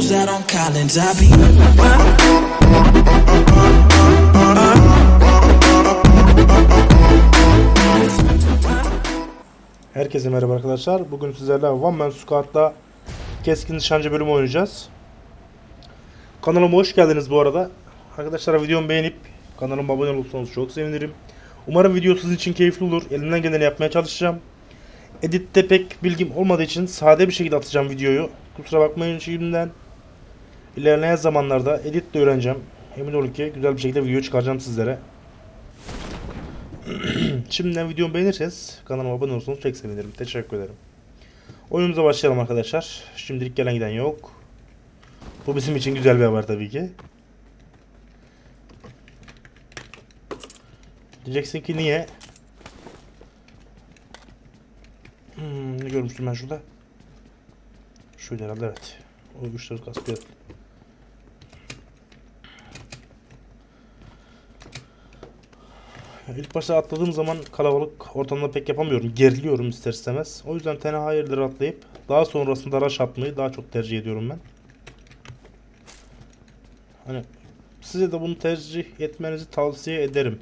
close out on Collins. I be. Herkese merhaba arkadaşlar. Bugün sizlerle One Man Squad'da keskin nişancı bölümü oynayacağız. Kanalıma hoş geldiniz bu arada. Arkadaşlar videomu beğenip kanalıma abone olursanız çok sevinirim. Umarım video sizin için keyifli olur. Elimden geleni yapmaya çalışacağım. Editte pek bilgim olmadığı için sade bir şekilde atacağım videoyu. Kusura bakmayın şimdiden. İlerleyen zamanlarda edit de öğreneceğim. Emin olun ki güzel bir şekilde video çıkaracağım sizlere. Şimdiden videomu beğenirseniz kanalıma abone olursanız çok sevinirim. Teşekkür ederim. Oyunumuza başlayalım arkadaşlar. Şimdilik gelen giden yok. Bu bizim için güzel bir haber tabii ki. Diyeceksin ki niye? Hmm, ne görmüştüm ben şurada? Şöyle herhalde evet. O güçleri kaskı. İlk başta atladığım zaman kalabalık ortamda pek yapamıyorum. Geriliyorum ister istemez. O yüzden tene hayırdır atlayıp daha sonrasında rush atmayı daha çok tercih ediyorum ben. Hani size de bunu tercih etmenizi tavsiye ederim.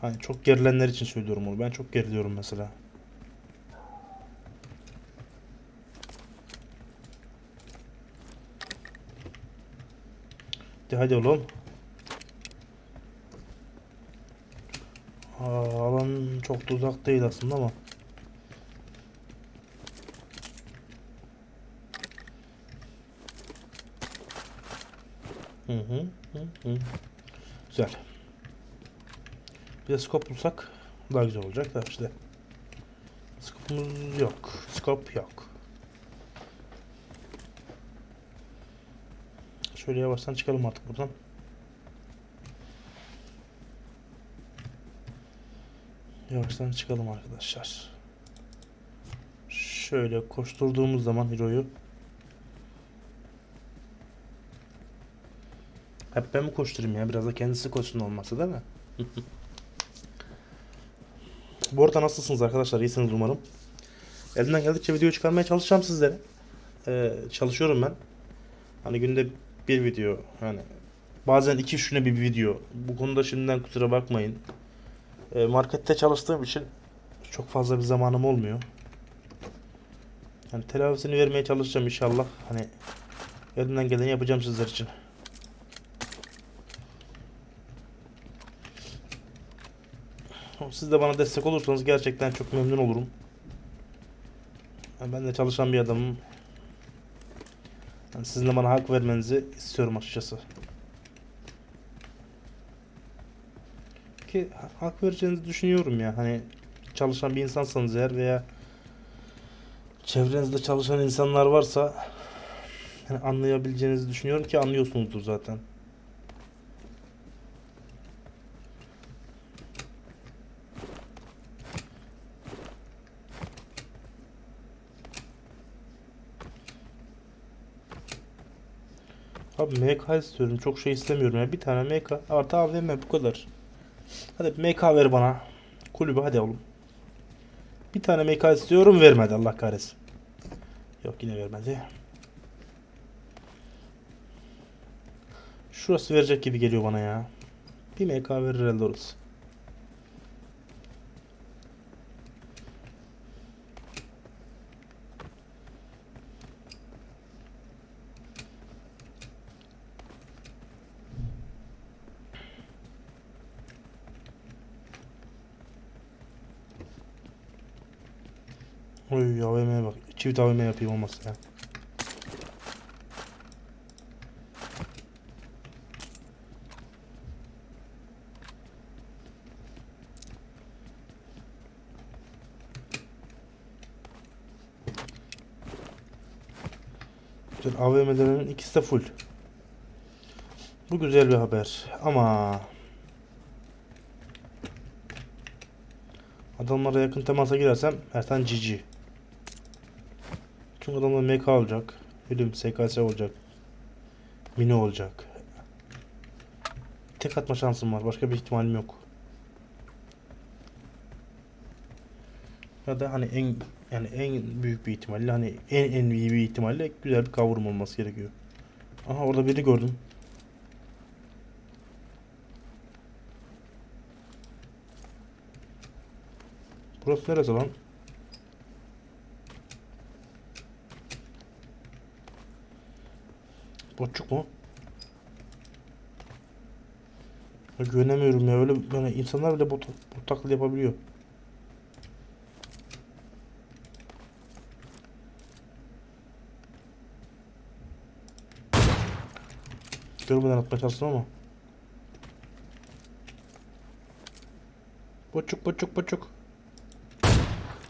Hani çok gerilenler için söylüyorum onu. Ben çok geriliyorum mesela. Hadi hadi oğlum. Alan çok da uzak değil aslında ama. Hı hı hı hı. Güzel. Bir de scope bulsak daha güzel olacak da işte. Scope'umuz yok. Scope yok. Şöyle yavaştan çıkalım artık buradan. Yavaştan çıkalım arkadaşlar. Şöyle koşturduğumuz zaman Hero'yu Hep ben mi koşturayım ya? Biraz da kendisi koşsun olması değil mi? Bu arada nasılsınız arkadaşlar? İyisiniz umarım. Elimden geldikçe video çıkarmaya çalışacağım sizlere. Ee, çalışıyorum ben. Hani günde bir video. Yani bazen iki üçüne bir video. Bu konuda şimdiden kusura bakmayın. E, markette çalıştığım için çok fazla bir zamanım olmuyor. Yani telafisini vermeye çalışacağım inşallah. Hani elimden geleni yapacağım sizler için. Siz de bana destek olursanız gerçekten çok memnun olurum. Yani ben de çalışan bir adamım. Yani sizin de bana hak vermenizi istiyorum açıkçası. Ki hak vereceğinizi düşünüyorum ya. Hani çalışan bir insansanız eğer veya çevrenizde çalışan insanlar varsa yani anlayabileceğinizi düşünüyorum ki anlıyorsunuzdur zaten. Abi MK istiyorum. Çok şey istemiyorum ya. Bir tane MK artı AVM bu kadar. Hadi bir MK ver bana. Kulübü hadi oğlum. Bir tane MK istiyorum vermedi Allah kahretsin. Yok yine vermedi. Şurası verecek gibi geliyor bana ya. Bir MK verir herhalde orası. Oy AVM'ye bak. Çift AVM yapayım olmazsa ya. Bütün AVM'lerin ikisi de full. Bu güzel bir haber ama adamlara yakın temasa girersem Ertan GG. Çünkü adamda MK olacak. Ölüm SKS olacak. Mini olacak. Tek atma şansım var. Başka bir ihtimalim yok. ya da hani en yani en büyük bir ihtimalle hani en en iyi bir ihtimalle güzel bir kavurma olması gerekiyor. Aha orada birini gördüm. Burası neresi lan? Boçuk mu? Ya güvenemiyorum ya öyle yani insanlar bile bot, bot yapabiliyor. Görmeden atmaya çalıştım ama. Boçuk boçuk boçuk.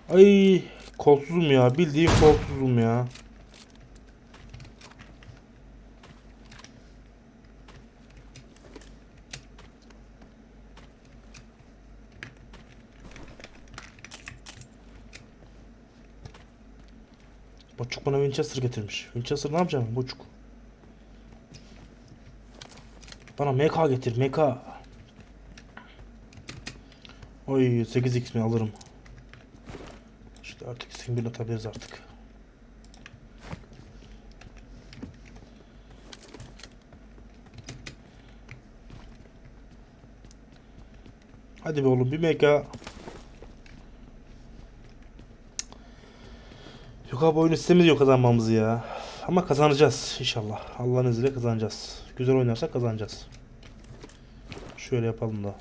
Ay kolsuzum ya bildiğin kolsuzum ya. Boçuk bana Winchester getirmiş. Winchester ne yapacağım Boçuk? Bana MK getir MK. Oy 8x mi alırım. İşte artık single atabiliriz artık. Hadi be oğlum bir mega. Yok abi oyunu istemiyor diyor kazanmamızı ya. Ama kazanacağız inşallah. Allah'ın izniyle kazanacağız. Güzel oynarsak kazanacağız. Şöyle yapalım da.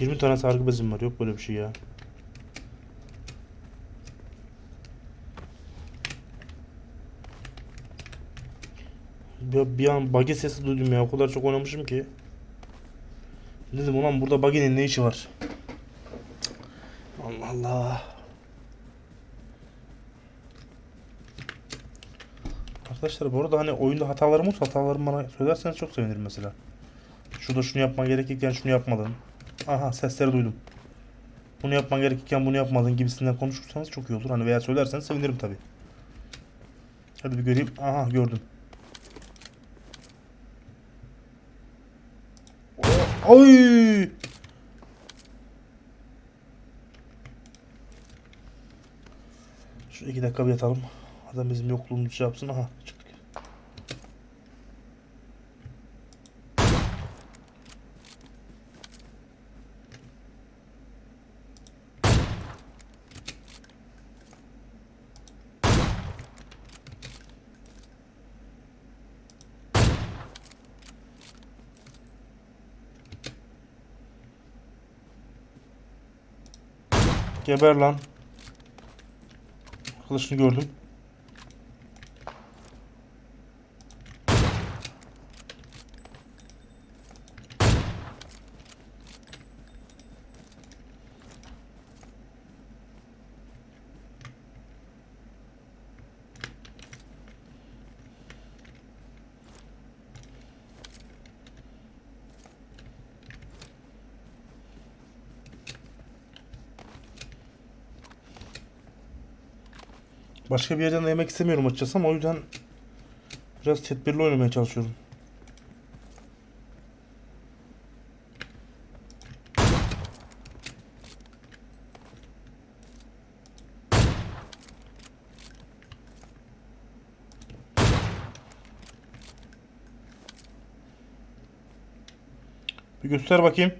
Yirmi tane sargı bezim var. Yok böyle bir şey ya. Bir, bir an buggy sesi duydum ya. O kadar çok oynamışım ki. Dedim ulan burada buggy'nin ne işi var? Allah Allah. Arkadaşlar bu arada hani oyunda hatalarım olsa hatalarımı bana söylerseniz çok sevinirim mesela. Şurada şunu yapman gerekirken şunu yapmadın. Aha sesleri duydum. Bunu yapman gerekirken bunu yapmadın gibisinden konuşursanız çok iyi olur. Hani veya söylerseniz sevinirim tabi. Hadi bir göreyim. Aha gördüm. Oy! Şu iki dakika bir yatalım. Adam bizim yokluğumuzu şey yapsın. Aha çıktık. Geber lan. Kılıçını gördüm. Başka bir yerden de yemek istemiyorum açıkçası ama o yüzden biraz tedbirli oynamaya çalışıyorum. Bir göster bakayım.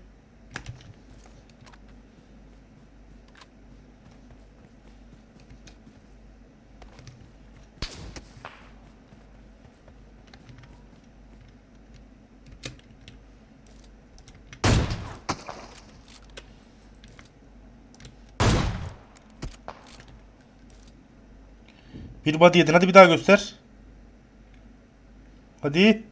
Bir body yedin. Hadi bir daha göster. Hadi.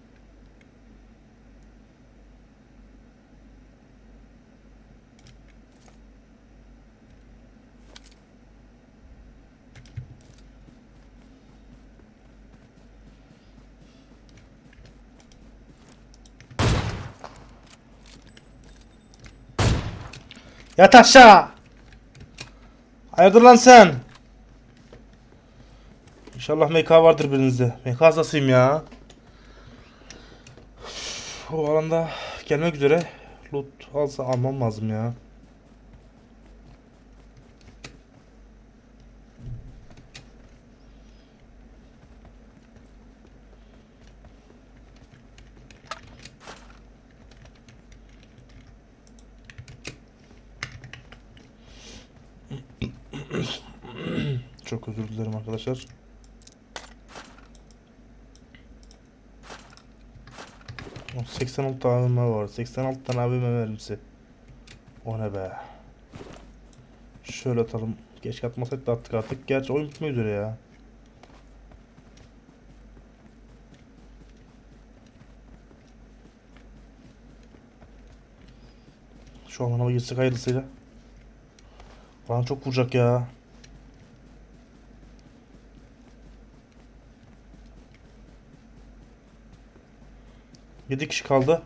Yat aşağı. Hayırdır lan sen? İnşallah MK vardır birinizde. MK hastasıyım ya. O alanda gelmek üzere. Loot alsa almam lazım ya. Çok özür dilerim arkadaşlar. O 86 tane AVM var. 86 tane AVM mermisi. O ne be. Şöyle atalım. Geç atmasaydık da attık artık. Gerçi oyun bitmek üzere ya. Şu an ama gitsek hayırlısıyla. Bana çok vuracak ya. Yedi kişi kaldı.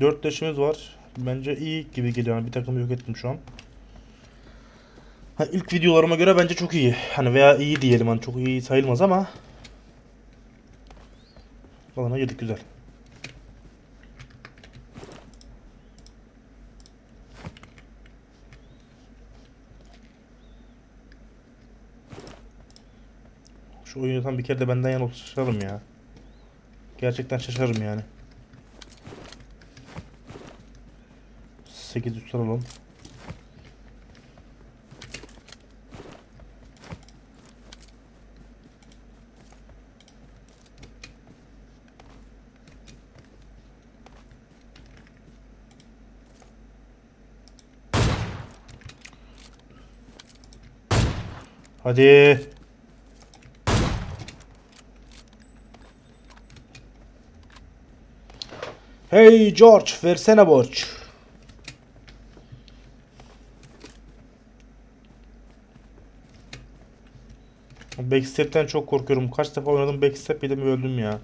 Dört leşimiz var. Bence iyi gibi geliyor. Yani bir takımı yok ettim şu an. Ha, ilk videolarıma göre bence çok iyi. Hani veya iyi diyelim hani çok iyi sayılmaz ama. Alana girdik güzel. Şu oyunu tam bir kere de benden olsa şaşarım ya. Gerçekten şaşarım yani. 8 üst alalım. Hadi. Hey George, versene borç. Backstep'ten çok korkuyorum. Kaç defa oynadım backstep yedim öldüm ya.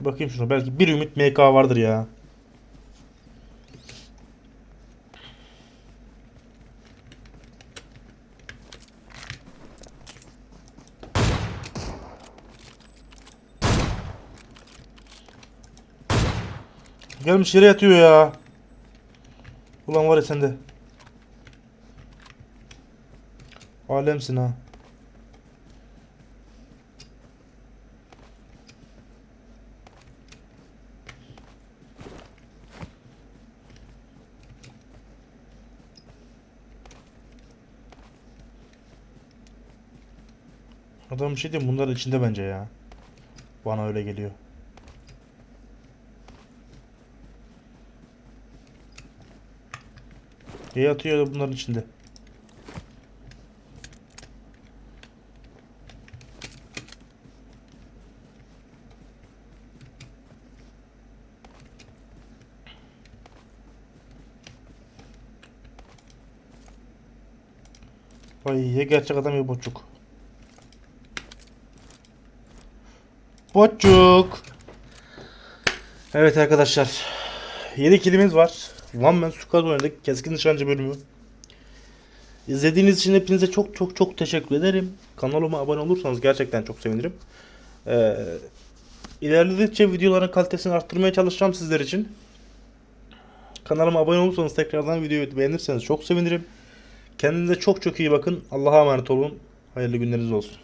Bakayım şuna. Belki bir ümit MK vardır ya. Gelmiş yere yatıyor ya. Ulan var ya sende. Alemsin ha. Adam bir şey diyeyim bunlar içinde bence ya. Bana öyle geliyor. Diye atıyor bunların içinde. Vay ya gerçek adam ya boçuk. Boçuk. Evet arkadaşlar. 7 kilimiz var. One Man Squad oynadık. Keskin nişancı bölümü. İzlediğiniz için hepinize çok çok çok teşekkür ederim. Kanalıma abone olursanız gerçekten çok sevinirim. Ee, ilerledikçe videoların kalitesini arttırmaya çalışacağım sizler için. Kanalıma abone olursanız tekrardan videoyu beğenirseniz çok sevinirim. Kendinize çok çok iyi bakın. Allah'a emanet olun. Hayırlı günleriniz olsun.